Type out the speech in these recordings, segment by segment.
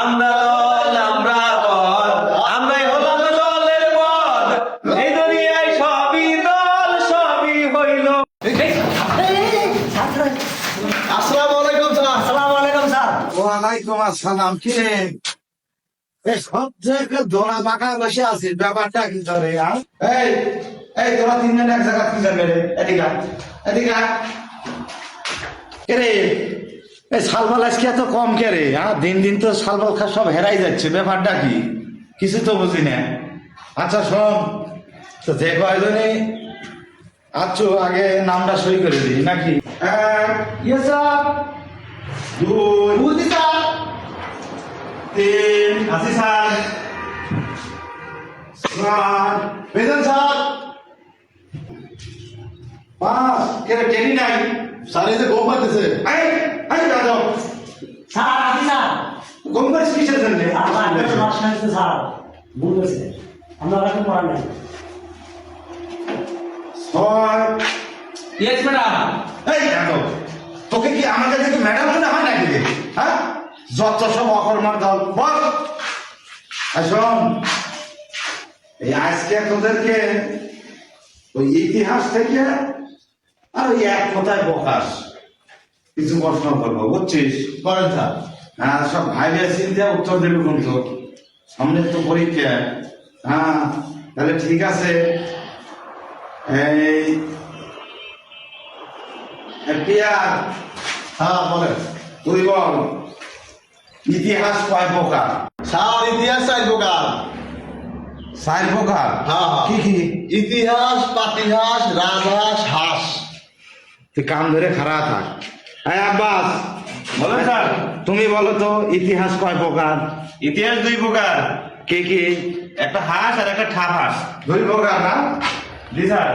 আমরা দল আমরা বল আমরাই হলাম দলের বল এই দুনিয়ায় সবই দল সবই হইল। আসসালামু আলাইকুম স্যার। আসসালামু আলাইকুম স্যার। ওয়ালাইকুম আসসালাম কি রে? এই সব জায়গায় দোলা পাকা বসে আছিস ব্যাপারটা কি ধরে এই এই তোরা তিনজন এক জায়গা কি যাবে রে? এদিকে রে? এই শালবাল আজকে এত কম কে রে? হ্যাঁ দিন দিন তো শালবাল খা সব হেরাই যাচ্ছে। ব্যাপারটা কি? কিছু তো বুঝি না। আচ্ছা শোন। তো যে কয়জনই আচ্ছু আগে নামটা সই করে দিই নাকি? ইয়ে স্যার দুই। বুঝি স্যার? তিন। আসি স্যার। চার বেতন স্যার। পাঁচ। কে রে টেনি নাই? স্যার এই যে গোপ পাইতেছে। এই এই দাদা স্যার আছি স্যার। গঙ্গার কিসের জন্য? আমার সমস্যা হয়েছে স্যার। ভুল হয়েছে। আমরা কাছে পড়া নাই। ছয়। ইয়েস ম্যাডাম এই দেখো তোকে কি আমাদের থেকে ম্যাডাম মনে হয় নাকি? রে? হ্যাঁ? যত সব অকর্মার দল বল আর শোন। এই আজকে তোদেরকে ওই ইতিহাস থেকে আর ওই এক কথায় প্রকাশ কিছু প্রশ্ন করব বুঝছিস? করেন স্যার হ্যাঁ সব ভাইবে চিন্তা উত্তর দেবে কিন্তু সামনে তো পরীক্ষা। হ্যাঁ তাহলে ঠিক আছে। এই পিয়ার হ্যাঁ বলেন। তুই বল ইতিহাস কয় প্রকার? স্যার ইতিহাস চাই প্রকার। চার প্রকার? হ্যাঁ, হ্যাঁ। কি কি? ইতিহাস পাতিহাস রাজহাঁস হাঁস। তুই কান ধরে খারাপ থাক। হ্যাঁ আব্বাস বলেন স্যার। তুমি বলো তো ইতিহাস কয় প্রকার? ইতিহাস দুই প্রকার। কে কি? একটা হাঁস আর একটা ঠাপ হাঁস। দুই প্রকার না? জি স্যার।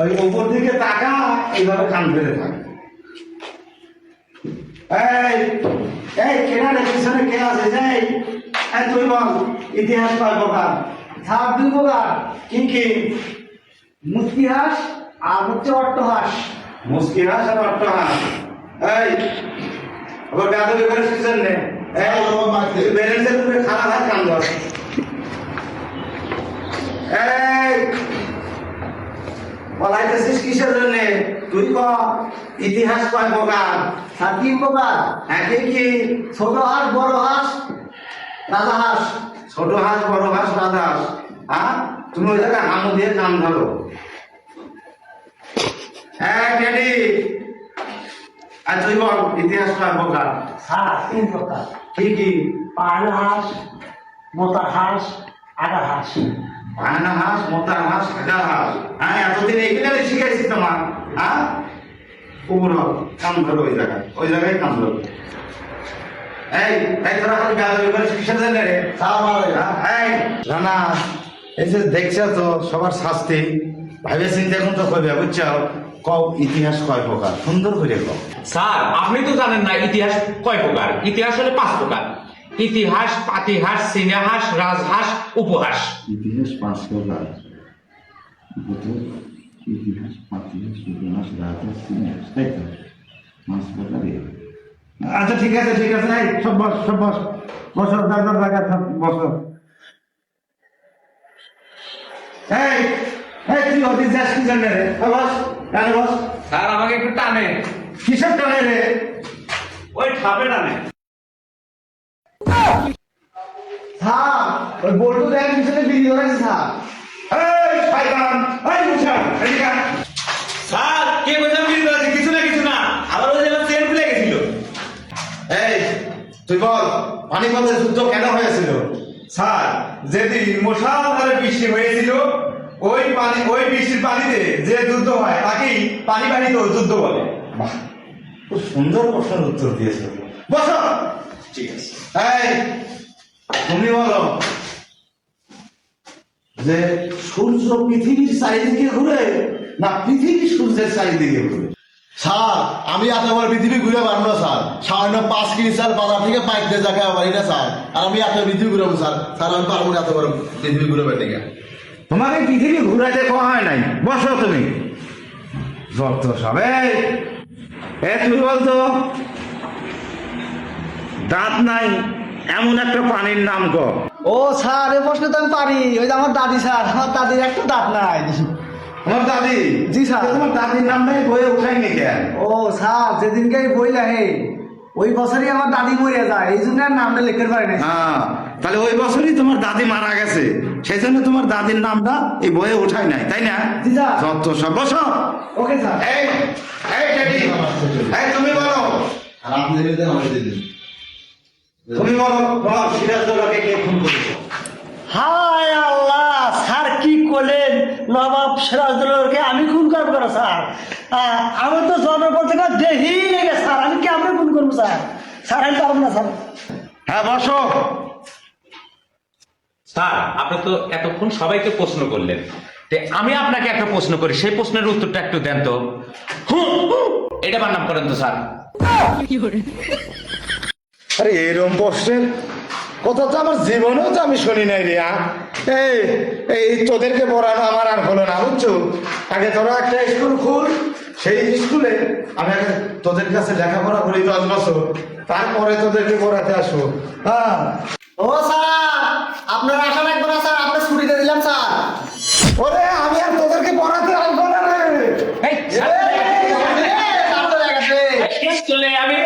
ওই উপর দিকে তাকা এইভাবে কান ধরে থাক। এই এই কেনারে পিছনে কে আছে? যাই এই তুই বল ইতিহাস কয় প্রকার? স্যার দুই প্রকার। কি কি? মুক্তিহাস আর হচ্ছে অট্টহাস মুস্কি হাস আর অট্ট এই, আবার গাদবে করে পিছন নে? এই ব্যালেন্সের ধর। এই বলাইতেছিস কিসের জন্য? তুই ক, ইতিহাস কয় প্রকার? স্যার তিন প্রকার? একে কি ছোট হাঁস, বড় হাঁস, রাজা হাঁস? ছোট হাঁস, বড় হাঁস রাধা হাঁস। হ্যাঁ তুমি ওই জায়গায় হামু দিয়ে কান ধরো। হ্যাঁ ড্যাডি আর তুই বল ইতিহাস কয় প্রকার স্যার তিন প্রকার। কি কি? পায়না হাঁস মোতা হাঁস আগা হাঁস হাঁস হাঁস হাঁস হ্যাঁ এতদিন শিখাইছি তোমার হ্যাঁ? কুকুর কান ধরো ওই জায়গায়। ওই জায়গায় কান ধরো। এই এই তোরা খালি গাড়ি করে কিসের জন্য রে। এই। রানা এই যে দেখছ তো সবার শাস্তি। ভাবে চিন্তা এখন তো করবে বুঝছ? কও ইতিহাস কয় প্রকার? সুন্দর করে কও। স্যার আপনি তো জানেন না ইতিহাস কয় প্রকার? ইতিহাস হলে পাঁচ প্রকার। ইতিহাস পাতিহাস সিনেহাস রাজহাঁস উপহাস। ইতিহাস পাঁচ প্রকার। ইতিহাস পাতিহাস ইতিহাস রাজহাঁস ইতিহাস তাই তো? পাঁচ প্রকারে আচ্ছা ঠিক আছে ঠিক আছে সব বস সব বস। বসো দাদা দাদা সব বসো। এই এই তুই অতি যাস কি জানে রে? বস কেন বস। স্যার আমাকে একটু টানে। কিসের টানে রে? ওই ঠাপে টানে। স্যার ওই বল্টু দেখ পিছনে বিড়ি ধরেছে স্যার। এই শয়তান! এই মুছা এদিকে স্যার কে বললাম বিল কিছু না কিছু না। আবার ওই জায়গায় চেন খুলে গেছিল। এই তুই বল পানিপথের যুদ্ধ কেন হয়েছিল? স্যার যেদিন মুষলধারে বৃষ্টি হয়েছিল ওই পানি ওই বৃষ্টির পানিতে যে যুদ্ধ হয় তাকেই পানি বাহিত যুদ্ধ বলে। বাহ খুব সুন্দর প্রশ্নের উত্তর দিয়েছ। বসো। ঠিক আছে। এই তুমি বলো যে সূর্য পৃথিবীর চারিদিকে ঘুরে না পৃথিবী সূর্যের চারিদিকে ঘুরে? স্যার আমি এতবার পৃথিবী ঘুরে পারব না স্যার। সামান্য পাঁচ কেজি চাল বাজার থেকে পাইতে যা খাওয়া পারি না স্যার। আর আমি এত পৃথিবী ঘুরাবো স্যার। স্যার আমি পারব না এতবার পৃথিবী ঘুরে গিয়ে। তোমাকে পৃথিবী ঘুরাইতে কোয়া হয় নাই? বসো তুমি। যত সব। এই এ তুই বলতো দাঁত নাই এমন একটা পানির নাম গো ও স্যার এ প্রশ্ন তো আমি পারি। ওই যে আমার দাদি স্যার আমার দাদির একটা দাঁত নাই। তোমার দাদি? জি, স্যার। তোমার দাদির নাম নাই বইয়ে উঠাইনি কেন? ও স্যার যেদিনকে এই বই লেখে ওই বছরই আমার দাদি মরে যায়। এই জন্য আর নামটা লিখতে পারি না হ্যাঁ। তাহলে ওই বছরই তোমার দাদি মারা গেছে। সেই জন্য তোমার দাদির নামটা এই বইয়ে উঠাই নাই তাই না? যত সব বসো। Okay sir. এই এই তুমি বলো। আর আপনি তুমি বলো বলো সিরাজদৌলাকে কে খুন করেছে? হায় আল্লাহ স্যার কি করলেন? নবাব সিরাজদৌলকে আমি খুন করব কেন স্যার? আমি তো জন্মের থেকে দেখি লেগে স্যার। আমি কেমন খুন করব স্যার? স্যার আমি পারব না স্যার। হ্যাঁ বসো। স্যার আপনি তো এতক্ষণ সবাইকে প্রশ্ন করলেন। আমি আপনাকে একটা প্রশ্ন করি সেই প্রশ্নের উত্তরটা একটু দেন তো। এটা বানাম করেন তো স্যার। আরে এরম প্রশ্নের কথা তো আমার জীবনেও তো আমি শুনি নাই রে আ। এই এই তোদেরকে পড়ানো আমার আর হলো না বুঝছ? আগে তোরা একটা স্কুল খুল সেই স্কুলে আমি আগে তোদের কাছে লেখাপড়া করি দশ বছর তারপরে তোদেরকে পড়াতে আসব হ্যাঁ। ও স্যার! আপনার আশা রাখব না স্যার আপনার ছুটিতে দিলাম স্যার। ওরে আমি আর তোদেরকে পড়াতে আসব না রে। আমি পরে স্যার তো লেগেছে স্কুলে আমি